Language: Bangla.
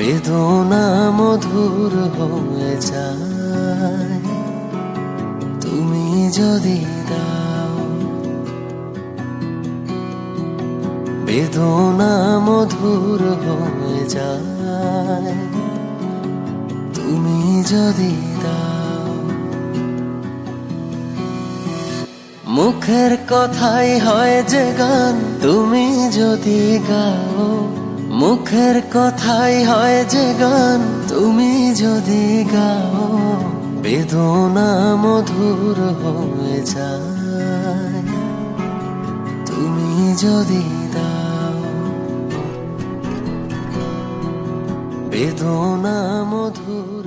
বেদনা মধুর হয়ে যায়। তুমি যদি দাও। বেদনা মধুর হয়ে যায়। তুমি যদি দাও। মুখের কথাই হয় যে গান, তুমি যদি গাও। মুখের কথাই হয় যে গান, তুমি যদি গাও, বেদনা মধুর হয়ে যায়। তুমি যদি দাও, বেদনা মধুর